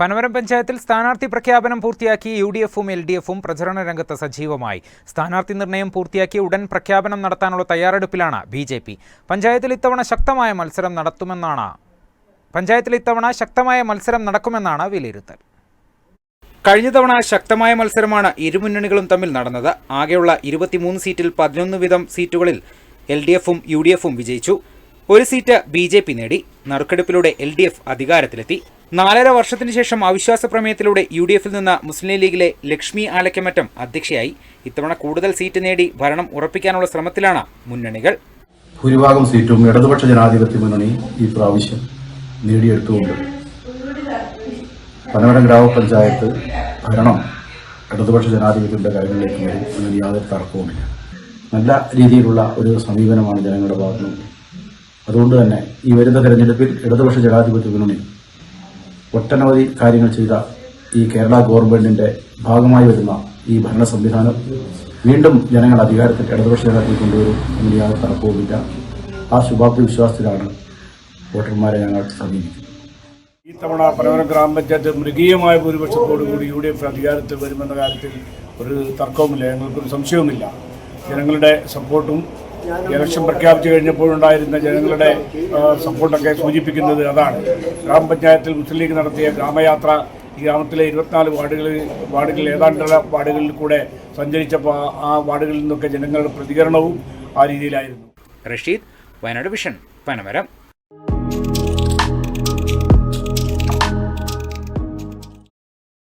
പനമരം പഞ്ചായത്തിൽ സ്ഥാനാർത്ഥി പ്രഖ്യാപനം പൂർത്തിയാക്കി യു ഡി എഫും എൽ ഡി എഫും പ്രചരണ രംഗത്ത് സജീവമായി. സ്ഥാനാർത്ഥി നിർണയം പൂർത്തിയാക്കി ഉടൻ പ്രഖ്യാപനം നടത്താനുള്ള തയ്യാറെടുപ്പിലാണ് ബി ജെ പി. പഞ്ചായത്തിൽ ഇത്തവണ ശക്തമായ മത്സരം നടത്തുമെന്നാണ് പഞ്ചായത്തിൽ ഇത്തവണ ശക്തമായ മത്സരം നടക്കുമെന്നാണ് വിലയിരുത്തൽ. കഴിഞ്ഞ തവണ ശക്തമായ മത്സരമാണ് ഇരുമുന്നണികളും തമ്മിൽ നടന്നത്. ആകെയുള്ള ഇരുപത്തിമൂന്ന് സീറ്റിൽ പതിനൊന്ന് വീതം സീറ്റുകളിൽ എൽ ഡി എഫും യു ഡി എഫും വിജയിച്ചു. ഒരു സീറ്റ് ബി ജെ പി നേടി. നറുക്കെടുപ്പിലൂടെ എൽ ഡി എഫ് അധികാരത്തിലെത്തി. നാലര വർഷത്തിനു ശേഷം അവിശ്വാസ പ്രമേയത്തിലൂടെ യു ഡി എഫിൽ നിന്ന് മുസ്ലിം ലീഗിലെ ലക്ഷ്മി ആലക്കമറ്റം അധ്യക്ഷയായി. ഇത്തവണ കൂടുതൽ സീറ്റ് നേടി ഭരണം ഉറപ്പിക്കാനുള്ള ശ്രമത്തിലാണ് മുന്നണികൾ. ഭൂരിഭാഗം സീറ്റും ഇടതുപക്ഷ ജനാധിപത്യ മുന്നണി ഈ പ്രാവശ്യം നേടിയെടുത്തുകൊണ്ട് പനമരം ഗ്രാമപഞ്ചായത്ത് ഭരണം ഇടതുപക്ഷ ജനാധിപത്യത്തിന്റെ കാര്യങ്ങളിലേക്ക് വരും എന്നതിൽ യാതൊരു തർക്കവുമില്ല. നല്ല രീതിയിലുള്ള ഒരു സമീപനമാണ് ജനങ്ങളുടെ ഭാഗത്തു നിന്ന് അതുകൊണ്ട് തന്നെ ഈ വരുന്ന തെരഞ്ഞെടുപ്പിൽ ഇടതുപക്ഷ ജനാധിപത്യ മുന്നണി ഒട്ടനവധി കാര്യങ്ങൾ ചെയ്ത ഈ കേരള ഗവൺമെന്റിന്റെ ഭാഗമായി വരുന്ന ഈ ഭരണ സംവിധാനം വീണ്ടും ജനങ്ങൾ അധികാരത്തിൽ ഇടതുപക്ഷ ജനാധിപത്യം കൊണ്ടുവരും എന്ന് യാതൊരു തർക്കവുമില്ല. ആ ശുഭാപ്തി വിശ്വാസത്തിലാണ് വോട്ടർമാരെ ഞങ്ങൾ സമീപിക്കുന്നത്. ഈ തവണ പനവരം ഗ്രാമപഞ്ചായത്ത് മൃഗീയമായ ഭൂരിപക്ഷത്തോടു കൂടി യു ഡി എഫ് അധികാരത്തിൽ വരുമെന്ന കാര്യത്തിൽ ഒരു തർക്കവുമില്ല. ഞങ്ങൾക്കൊരു സംശയവുമില്ല. ജനങ്ങളുടെ സപ്പോർട്ടും ഇലക്ഷൻ പ്രഖ്യാപിച്ചു കഴിഞ്ഞപ്പോഴുണ്ടായിരുന്ന ജനങ്ങളുടെ സപ്പോർട്ടൊക്കെ സൂചിപ്പിക്കുന്നത് അതാണ്. ഗ്രാമപഞ്ചായത്തിൽ മുസ്ലിം ലീഗ് നടത്തിയ ഗ്രാമയാത്ര ഈ ഗ്രാമത്തിലെ ഇരുപത്തിനാല് വാർഡുകളിൽ വാർഡുകളിൽ ഏതാണ്ടുള്ള വാർഡുകളിൽ കൂടെ സഞ്ചരിച്ചപ്പോൾ ആ- ആ വാർഡുകളിൽ നിന്നൊക്കെ ജനങ്ങളുടെ പ്രതികരണവും ആ രീതിയിലായിരുന്നു. റഷീദ് വയനാട് വിഷൻ പനമരം.